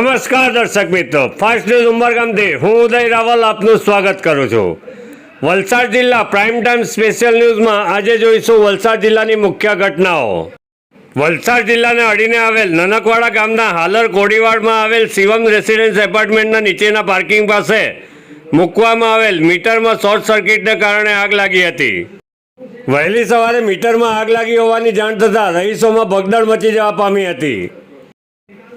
નમસ્કાર દર્શક મિત્રો. ફાસ્ટ ન્યૂઝ ઉમરગામથી હું ઉદય રાવલ આપનું સ્વાગત કરું છું. વલસાડ જિલ્લા પ્રાઇમ ટાઈમ સ્પેશિયલ ન્યૂઝમાં આજે જોઈશું વલસાડ જિલ્લાની મુખ્ય ઘટનાઓ. વલસાડ જિલ્લાને અડીને આવેલ નનકવાડા ગામના હાલર કોડીવાડમાં આવેલ શિવમ રેસિડેન્સ એપાર્ટમેન્ટના નીચેના પાર્કિંગ પાસે મૂકવામાં આવેલ મીટરમાં શોર્ટ સર્કિટને કારણે આગ લાગી હતી. વહેલી સવારે મીટરમાં આગ લાગી હોવાની જાણ થતાં રહીશોમાં ભગદડ મચી જવા પામી હતી.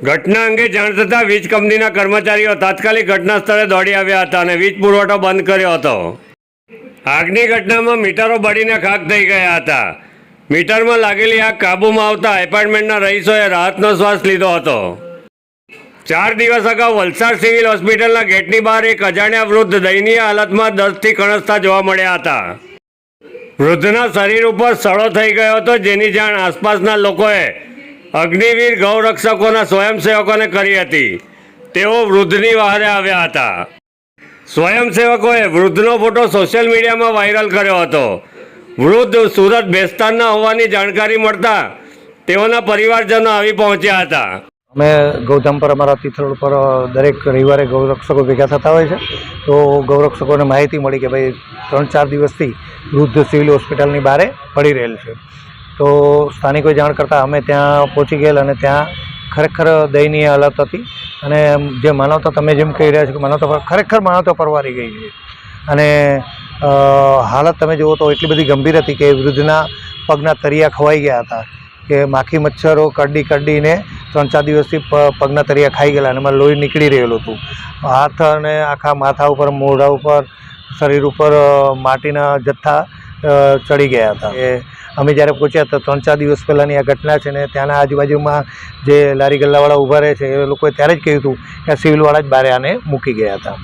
ઘટના અંગે જાણ થતાં વીજ કંપનીના કર્મચારીઓ તાત્કાલિક ઘટના સ્થળે દોડી આવ્યા હતા અને વીજ પુરવઠો બંધ કર્યો હતો. આગની ઘટનામાં મીટરો બળીને ખાક થઈ ગયા હતા. મીટરમાં લાગેલી આગ કાબૂમાં આવતા એપાર્ટમેન્ટના રહીશોએ રાહતનો શ્વાસ લીધો હતો. ચાર દિવસ અગાઉ વલસાડ સિવિલ હોસ્પિટલના ગેટની બહાર એક અજાણ્યા વૃદ્ધ દયનીય હાલતમાં દર્દથી કણસતા જોવા મળ્યા હતા. વૃદ્ધના શરીર ઉપર સડો થઈ ગયો હતો જેની જાણ આસપાસના લોકોએ અગ્નિવીર ગૌરક્ષકોના સ્વયંસેવકોને કરી હતી. તેઓ વૃદ્ધની વહારે આવ્યા હતા. સ્વયંસેવકોએ વૃદ્ધનો ફોટો સોશિયલ મીડિયામાં વાયરલ કર્યો હતો. વૃદ્ધ સુરત બેસ્તાનના હોવાની જાણકારી મળતા તેઓના પરિવારજનો આવી પહોંચ્યા હતા. અમે ગૌધામ પર અમારા તિથલ પર દરેક રવિવારે ગૌરક્ષકો ભેગા થતા હોય છે. તો ગૌરક્ષકોને માહિતી મળી કે ભાઈ ત્રણ ચાર દિવસથી વૃદ્ધ સિવિલ હોસ્પિટલની બહારે પડી રહેલ છે. તો સ્થાનિકોએ જાણ કરતાં અમે ત્યાં પહોંચી ગયેલ અને ત્યાં ખરેખર દયનીય હાલત હતી. અને જે માનવતા તમે જેમ કહી રહ્યા છો કે માનવતા ખરેખર માનવતા પરવારી ગઈ છે. અને હાલત તમે જુઓ તો એટલી બધી ગંભીર હતી કે વૃદ્ધના પગના તરિયા ખવાઈ ગયા હતા. કે માખી, મચ્છરો, કરડી, કરડીને ત્રણ ચાર દિવસથી પગના તરિયા ખાઈ ગયેલા અને એમાં લોહી નીકળી રહેલું હતું. હાથ અને આખા માથા ઉપર, મોઢા ઉપર, શરીર ઉપર માટીના જથ્થા ચડી ગયા હતા. એ અમે જ્યારે પહોંચ્યા તો ત્રણ ચાર દિવસ પહેલાંની આ ઘટના છે ને ત્યાંના આજુબાજુમાં જે લારી ગલ્લાવાળા ઊભા રહે છે, એ લોકોએ ત્યારે જ કહ્યું હતું કે સિવિલવાળા જ બારે આને મૂકી ગયા હતા.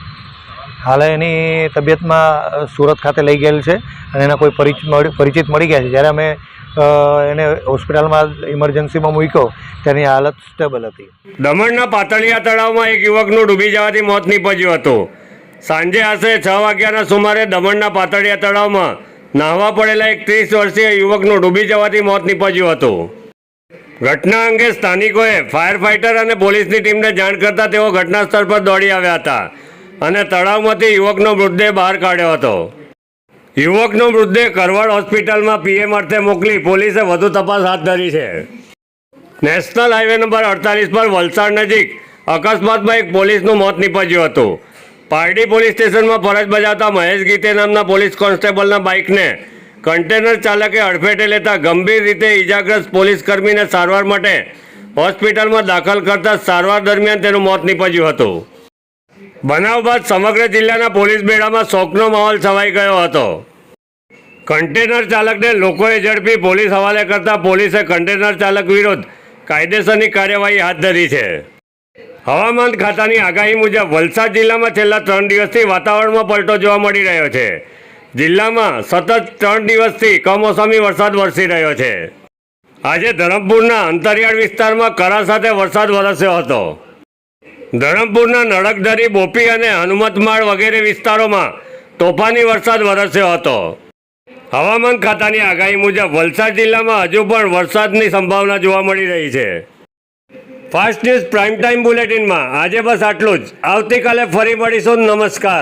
હાલ એની તબિયતમાં સુરત ખાતે લઈ ગયેલ છે અને એના કોઈ પરિચિત મળી ગયા છે. જ્યારે અમે એને હોસ્પિટલમાં ઇમરજન્સીમાં મૂક્યો, તેની હાલત સ્ટેબલ હતી. દમણના પાતળિયા તળાવમાં એક યુવકનું ડૂબી જવાથી મોત નીપજ્યું હતું. સાંજે આશરે છ વાગ્યાના સુમારે દમણના પાતળિયા તળાવમાં નાહવા પડેલા એક ત્રીસ વર્ષીય યુવકનું ડૂબી જવાથી મોત નીપજ્યું હતું. ઘટના અંગે સ્થાનિકોએ ફાયર ફાઇટર અને પોલીસની ટીમને જાણ કરતા તેઓ ઘટના સ્થળ પર દોડી આવ્યા હતા અને તળાવમાંથી યુવકનો મૃતદેહ બહાર કાઢ્યો હતો. યુવકનો મૃતદેહ કરવાડ હોસ્પિટલમાં પીએમ અર્થે મોકલી પોલીસે વધુ તપાસ હાથ ધરી છે. નેશનલ હાઈવે નંબર અડતાલીસ પર વલસાડ નજીક અકસ્માતમાં એક પોલીસનું મોત નીપજ્યું હતું. પારડી પોલીસ સ્ટેશનમાં ફરજ બજાવતા મહેશ ગીતે નામના પોલીસ કોન્સ્ટેબલના બાઇકને કન્ટેનર ચાલકે અડફેટે લેતા ગંભીર રીતે ઇજાગ્રસ્ત પોલીસ કર્મીને સારવાર માટે હોસ્પિટલમાં દાખલ કરતા સારવાર દરમિયાન તેનું મોત નીપજ્યું હતું. બનાવ બાદ સમગ્ર જિલ્લાના પોલીસ બેડામાં શોકનો માહોલ છવાઈ ગયો હતો. કન્ટેનર ચાલકને લોકોએ ઝડપી પોલીસ હવાલે કરતા પોલીસે કન્ટેનર ચાલક વિરુદ્ધ કાયદેસરની કાર્યવાહી હાથ ધરી છે. હવામાન ખાતાની આગાહી મુજબ વલસાડ જિલ્લામાં છેલ્લા ત્રણ દિવસથી વાતાવરણમાં પલટો જોવા મળી રહ્યો છે. જિલ્લામાં સતત ત્રણ દિવસથી કમોસમી વરસાદ વરસી રહ્યો છે. આજે ધરમપુરના અંતરિયાળ વિસ્તારમાં કરા સાથે વરસાદ વરસ્યો હતો. ધરમપુરના નડકધરી બોપી અને હનુમતમાળ વગેરે વિસ્તારોમાં તોફાની વરસાદ વરસ્યો હતો. હવામાન ખાતાની આગાહી મુજબ વલસાડ જિલ્લામાં હજુ પણ વરસાદની સંભાવના જોવા મળી રહી છે. ફાસ્ટ ન્યૂઝ પ્રાઇમ ટાઈમ બુલેટિનમાં આજે બસ આટલું જ. આવતીકાલે ફરી મળીશું. નમસ્કાર.